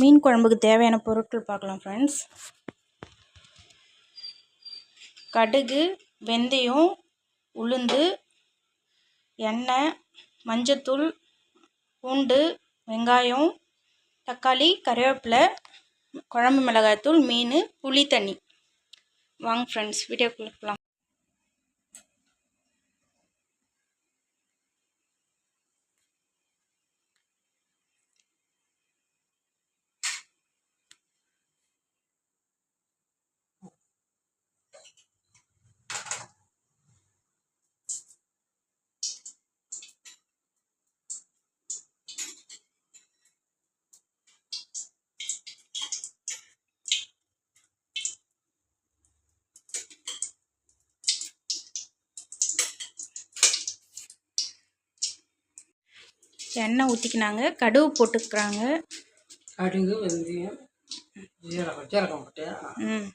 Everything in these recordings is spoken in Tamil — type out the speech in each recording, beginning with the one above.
மீன் குழம்புக்கு தேவையான பொருட்கள் பார்க்கலாம் ஃப்ரெண்ட்ஸ் கடுகு வெந்தயம் உளுந்து எண்ணெய் மஞ்சத்தூள் பூண்டு வெங்காயம் தக்காளி கருவேப்பிலை குழம்பு மிளகாய்த்தூள் மீன் புளி தண்ணி. வாங்க ஃப்ரெண்ட்ஸ் வீடியோக்குள்ளே போகலாம். எண்ணெய் ஊற்றிக்கினாங்க கடுகு போட்டுக்கிறாங்க. கடுகு வெந்தயம் ஜீரகம் ஜீரகம் போட்டியா ம்.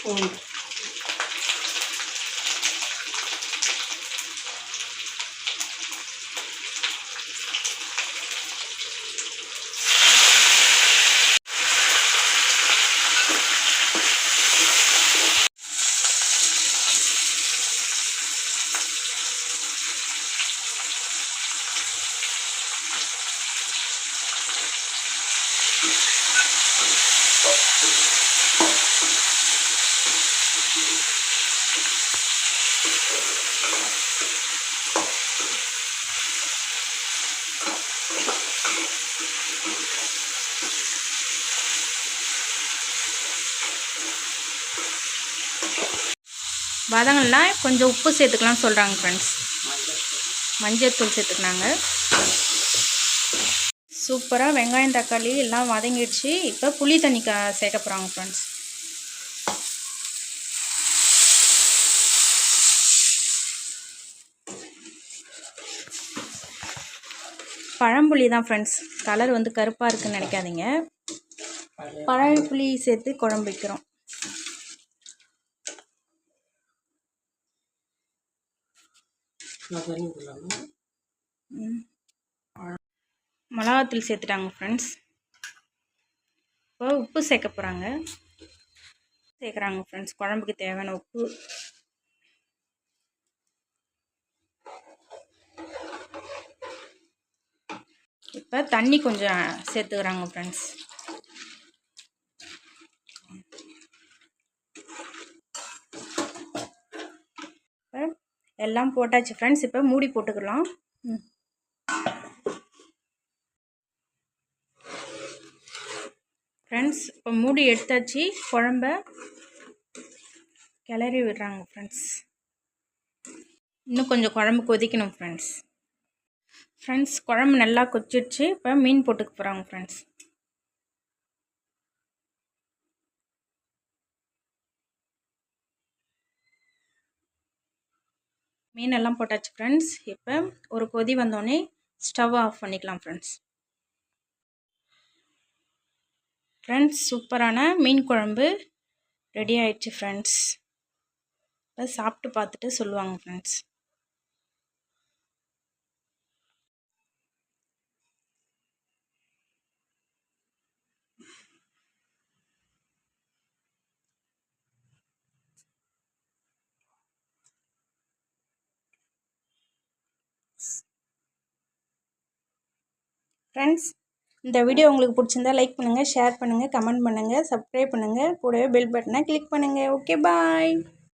பூண்டு வதங்கலாம் கொஞ்சம் உப்பு சேர்த்துக்கலாம் சொல்கிறாங்க ஃப்ரெண்ட்ஸ் மஞ்சத்தூள் சேர்த்துக்கினாங்க. சூப்பராக வெங்காயம் தக்காளி எல்லாம் வதங்கிடுச்சு. இப்போ புளி தண்ணி க சேர்க்க போகிறாங்க ஃப்ரெண்ட்ஸ் பழம்புளி தான் ஃப்ரெண்ட்ஸ் கலர் வந்து கருப்பாக இருக்குன்னு நினைக்காதீங்க. பழம்புளி சேர்த்து குழம்பு வைக்கிறோம். மிளகாத்தூள் சேர்த்துட்டாங்க ஃப்ரெண்ட்ஸ் இப்போ உப்பு சேர்க்க போகிறாங்க சேர்க்குறாங்க ஃப்ரெண்ட்ஸ் குழம்புக்கு தேவையான உப்பு. இப்போ தண்ணி கொஞ்சம் சேர்த்துக்கிறாங்க ஃப்ரெண்ட்ஸ் இப்போ எல்லாம் போட்டாச்சு ஃப்ரெண்ட்ஸ் இப்போ மூடி போட்டுக்கலாம். ம். ஃப்ரெண்ட்ஸ் இப்போ மூடி எடுத்தாச்சு குழம்ப கிளறி விடுறாங்க ஃப்ரெண்ட்ஸ் இன்னும் கொஞ்சம் குழம்பு கொதிக்கணும் ஃப்ரெண்ட்ஸ் ஃப்ரெண்ட்ஸ் குழம்பு நல்லா கொச்சிடுச்சு இப்போ மீன் போட்டுக்க போகிறாங்க ஃப்ரெண்ட்ஸ் மீனெல்லாம் போட்டாச்சு ஃப்ரெண்ட்ஸ் இப்போ ஒரு கொதி வந்தோடனே ஸ்டவ் ஆஃப் பண்ணிக்கலாம் ஃப்ரெண்ட்ஸ் ஃப்ரெண்ட்ஸ் சூப்பரான மீன் குழம்பு ரெடி ஆயிடுச்சு ஃப்ரெண்ட்ஸ் இப்போ சாப்பிட்டு பார்த்துட்டு சொல்லுவாங்க ஃப்ரெண்ட்ஸ் ஃப்ரெண்ட்ஸ் இந்த வீடியோ உங்களுக்கு பிடிச்சிருந்தா லைக் பண்ணுங்கள் ஷேர் பண்ணுங்கள் கமெண்ட் பண்ணுங்கள் சப்ஸ்கிரைப் பண்ணுங்கள் கூடவே பெல் பட்டனை கிளிக் பண்ணுங்கள் ஓகே பாய்